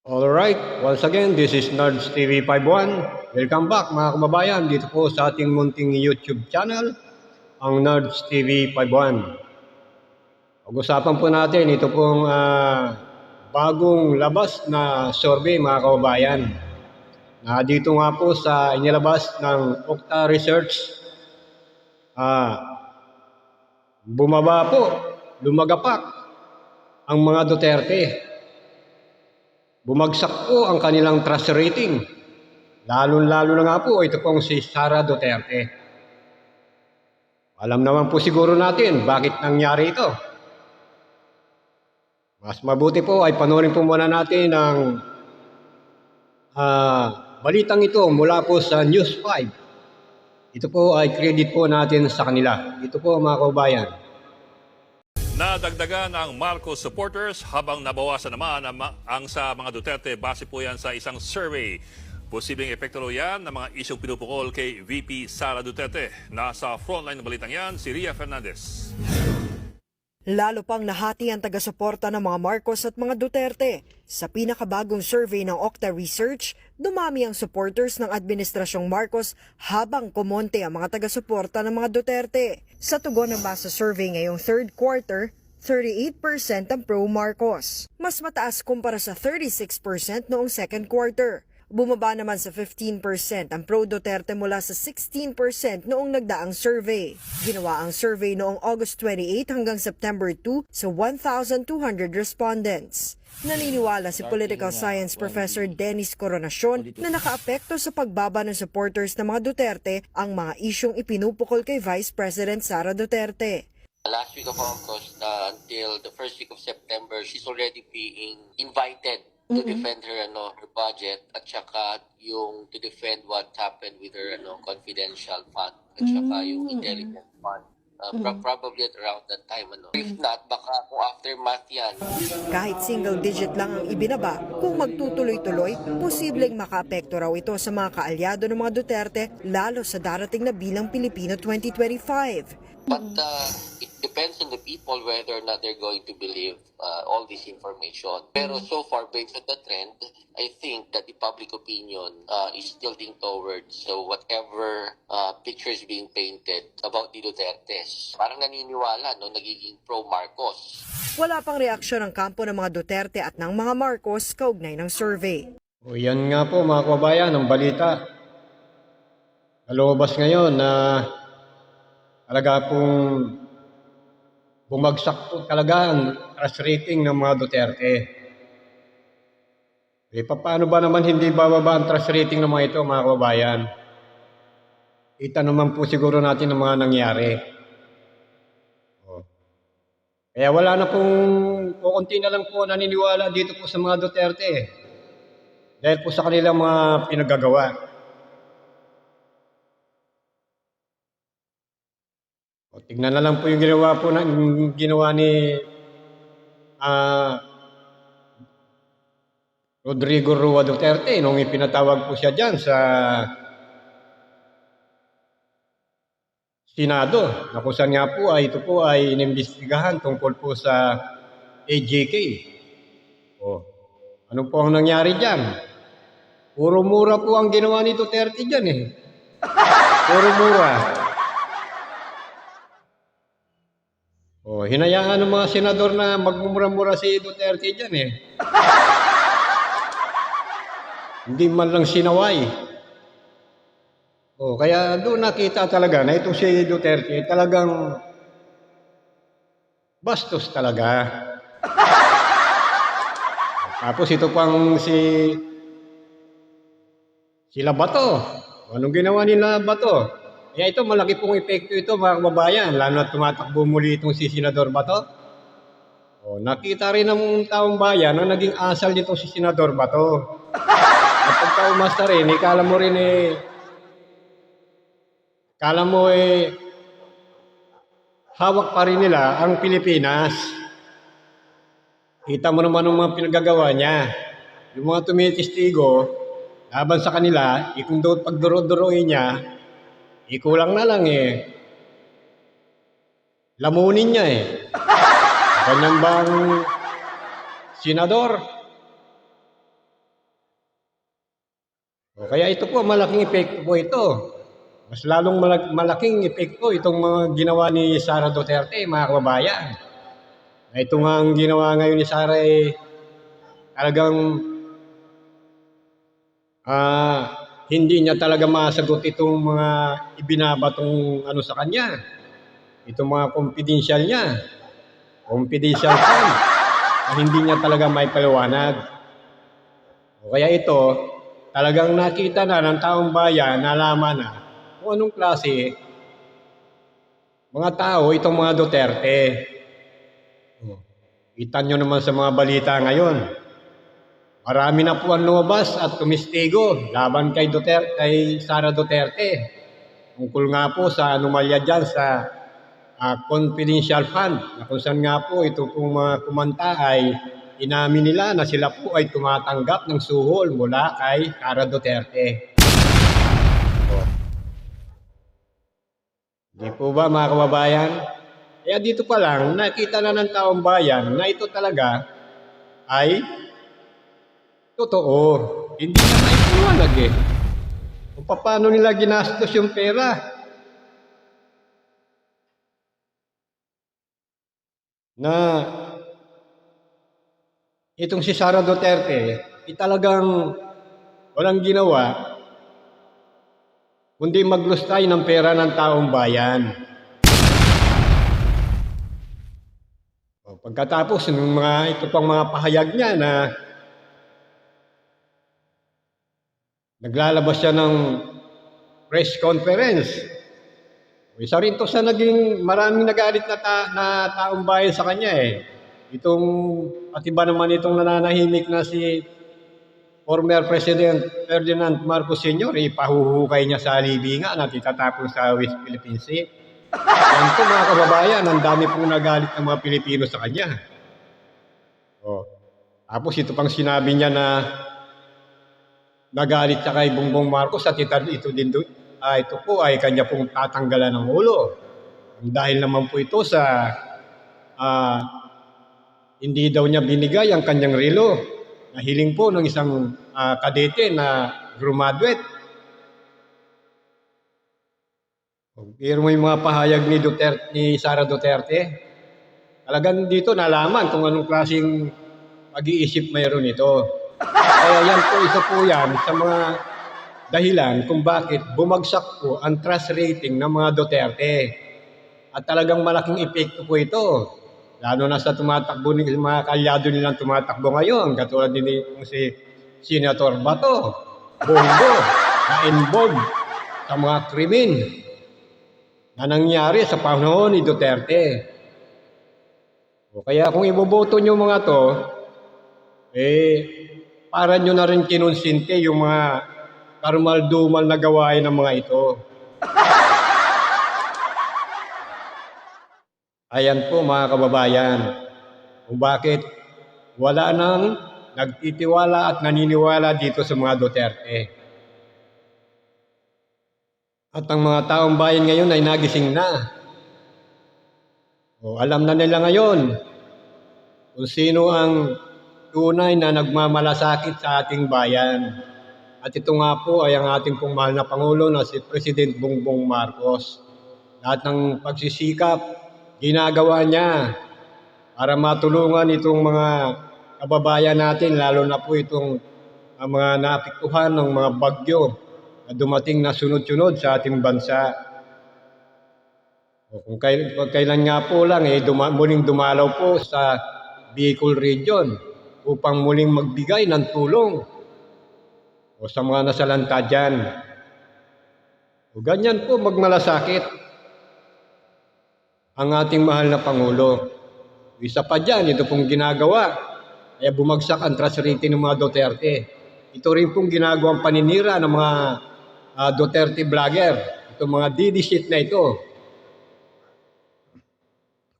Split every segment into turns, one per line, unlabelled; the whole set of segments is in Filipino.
Alright, once again, this is Nerds TV 51. Welcome back mga kababayan dito po sa ating munting YouTube channel, ang Nerds TV 51. Pag-usapan po natin ito pong ah, bagong labas na survey mga kababayan. Na dito nga po sa inilabas ng Okta Research, ah, bumaba po, lumagapak ang mga Duterte. Bumagsak po ang kanilang trust rating. Lalo-lalo na nga po ito pong si Sara Duterte. Alam naman po siguro natin bakit nangyari ito. Mas mabuti po ay panoorin po muna natin ang ah, balitang ito mula po sa News 5. Ito po ay credit po natin sa kanila. Ito po mga kaubayan.
Nadagdagan ang Marcos supporters habang nabawasan naman ang, ang sa mga Duterte base po yan sa isang survey. Posibleng epekto raw yan ng mga isyong pinupukol kay VP Sara Duterte. Nasa frontline ng balitang yan, si Ria Fernandez.
Lalo pang nahati ang taga-suporta ng mga Marcos at mga Duterte. Sa pinakabagong survey ng Okta Research, dumami ang supporters ng Administrasyong Marcos habang kumonte ang mga taga-suporta ng mga Duterte. Sa tugon ng basa survey ngayong third quarter, 38% ang pro-Marcos. Mas mataas kumpara sa 36% noong second quarter. Bumaba naman sa 15% ang pro-Duterte mula sa 16% noong nagdaang survey. Ginawa ang survey noong August 28 hanggang September 2 sa 1,200 respondents. Naniniwala si Political Science Professor Dennis Coronacion na nakaapekto sa pagbaba ng supporters ng mga Duterte ang mga isyong ipinupukol kay Vice President Sara Duterte.
last week of August uh, until the first week of September, she's already being invited to defend her ano her budget at saka yung to defend what happened with her ano confidential fund at saka yung intelligence fund. Uh, pro- probably at around that time ano. If not, baka kung aftermath yan,
Kahit single digit lang ang ibinaba, kung magtutuloy-tuloy, posibleng makaapekto raw ito sa mga kaalyado ng mga Duterte lalo sa darating na bilang Pilipino 2025.
But uh, it depends on the people whether or not they're going to believe uh, all this information. Pero so far, based on the trend, I think that the public opinion uh, is tilting towards so whatever uh, picture is being painted about the Dutertes. Parang naniniwala, no, nagiging pro-Marcos.
Wala pang reaksyon ng kampo ng mga Duterte at ng mga Marcos kaugnay ng survey.
O yan nga po mga kababayan, ang balita. Nalabas ngayon na talaga pong bumagsak po talaga ang trust rating ng mga Duterte. Eh, paano ba naman hindi bababa ang trust rating ng mga ito, mga kababayan? Kita naman po siguro natin ang mga nangyari. O. Kaya wala na pong, kukunti na lang po naniniwala dito po sa mga Duterte. Dahil po sa kanilang mga pinagagawa. Tignan na lang po yung ginawa po na, ginawa ni ah, Rodrigo Rua Duterte nung ipinatawag po siya dyan sa Senado na kung saan nga po ay ito po ay inimbestigahan tungkol po sa AJK. O, ano po ang nangyari dyan? Puro mura po ang ginawa ni Duterte dyan eh. Puro mura. Oh, hinayaan ng mga senador na magmumura-mura si Duterte dyan eh. Hindi man lang sinaway. Oh, kaya doon nakita talaga na itong si Duterte talagang bastos talaga. Tapos ito pang si sila Bato. Anong ginawa nila Bato? Kaya ito, malaki pong epekto ito mga kababayan, lalo na tumatakbo muli itong si Senador Bato. O, nakita rin ng taong bayan na naging asal nito si Senador Bato. At pagka umasta rin, ikala mo rin eh, kala mo eh, hawak pa rin nila ang Pilipinas. Kita mo naman ang mga pinagagawa niya. Yung mga tumitistigo, laban sa kanila, ikung doon pagduro-duroin niya, ikulang na lang eh. Lamunin niya eh. Ganyan bang senador? Kaya ito po, malaking epekto po ito. Mas lalong malak- malaking epekto itong mga ginawa ni Sara Duterte, mga kababayan. Ito nga ang ginawa ngayon ni Sara ay talagang ah, hindi niya talaga masagot itong mga ibinabatong ano sa kanya. Itong mga confidential niya. Confidential fund hindi niya talaga may paliwanag. O Kaya ito, talagang nakita na ng taong bayan, nalaman na kung anong klase mga tao itong mga Duterte. Kita nyo naman sa mga balita ngayon. Marami na po ang lumabas at tumistigo laban kay Duterte, kay Sara Duterte. Tungkol nga po sa anomalya dyan sa ah, confidential fund na kung saan nga po ito pong mga kumanta ay inamin nila na sila po ay tumatanggap ng suhol mula kay Sara Duterte. Oh. Di po ba mga kababayan? Kaya dito pa lang, nakita na ng taong bayan na ito talaga ay totoo. Hindi na may pumalag eh. Kung paano nila ginastos yung pera. Na itong si Sara Duterte, ay talagang walang ginawa kundi maglustay ng pera ng taong bayan. O, pagkatapos ng mga ito pang mga pahayag niya na naglalabas siya ng press conference. O, Isa rin to sa naging maraming nagalit na, ta- na taong bayan sa kanya eh. Itong, at iba naman itong nananahimik na si former President Ferdinand Marcos Sr. ipahuhukay niya sa libingan at itatapon sa West Philippine Sea. Yan po mga kababayan, ang dami pong nagalit ng mga Pilipino sa kanya. Oh. Tapos ito pang sinabi niya na nagalit siya kay Bongbong Marcos at ito, ito din do- ah, ito po ay kanya pong tatanggalan ng ulo. Dahil naman po ito sa ah, hindi daw niya binigay ang kanyang relo na hiling po ng isang ah, kadete na graduate. Pero may mga pahayag ni Duterte, ni Sara Duterte. Talagang dito nalaman kung anong klaseng pag-iisip mayroon ito. Kaya yan po, isa po yan sa mga dahilan kung bakit bumagsak po ang trust rating ng mga Duterte. At talagang malaking epekto po ito. Lalo na sa tumatakbo ni mga kalyado nilang tumatakbo ngayon, katulad ni si Senator Bato, Bongo, na involved sa mga krimen na nangyari sa panahon ni Duterte. O kaya kung iboboto nyo mga to, eh, para nyo na rin kinonsinte yung mga karumal-dumal na gawain ng mga ito. Ayan po mga kababayan, kung bakit wala nang nagtitiwala at naniniwala dito sa mga Duterte. At ang mga taong bayan ngayon ay nagising na. O, alam na nila ngayon kung sino ang tunay na nagmamalasakit sa ating bayan. At ito nga po ay ang ating pong mahal na Pangulo na si President Bongbong Marcos. Lahat ng pagsisikap, ginagawa niya para matulungan itong mga kababayan natin, lalo na po itong ang mga naapektuhan ng mga bagyo na dumating na sunod-sunod sa ating bansa. O kung kail, kung kailan nga po lang, eh, duma, muling dumalaw po sa Bicol Region upang muling magbigay ng tulong o sa mga nasalanta dyan. O ganyan po magmalasakit ang ating mahal na Pangulo. Isa pa dyan, ito pong ginagawa, kaya bumagsak ang trust rating ng mga Duterte. Ito rin pong ginagawang paninira ng mga ah, Duterte vlogger. Itong mga DD shit na ito.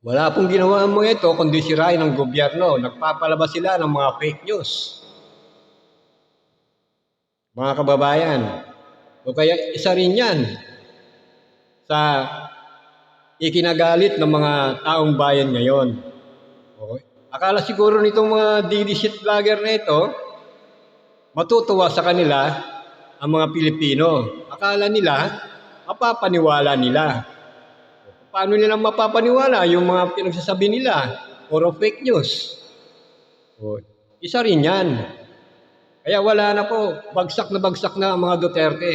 Wala pong ginawa mga ito kundi sirain ng gobyerno. Nagpapalabas sila ng mga fake news. Mga kababayan, o kaya isa rin yan sa ikinagalit ng mga taong bayan ngayon. Okay. Akala siguro nitong mga DD shit vlogger na ito, matutuwa sa kanila ang mga Pilipino. Akala nila, mapapaniwala nila. Paano nila mapapaniwala yung mga pinagsasabi nila? Puro fake news. O, isa rin yan. Kaya wala na po, bagsak na bagsak na ang mga Duterte.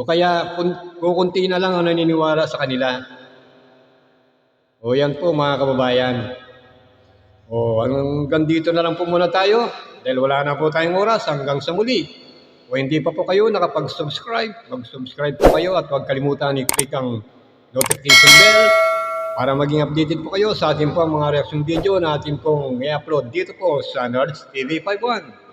O kaya kun- kukunti na lang ang naniniwala sa kanila. O yan po mga kababayan. O hanggang dito na lang po muna tayo dahil wala na po tayong oras hanggang sa muli. O hindi pa po kayo nakapag-subscribe, mag-subscribe po kayo at huwag kalimutan i-click ang notification bell para maging updated po kayo sa ating po mga reaction video na ating pong i-upload dito po sa Nerds TV 51.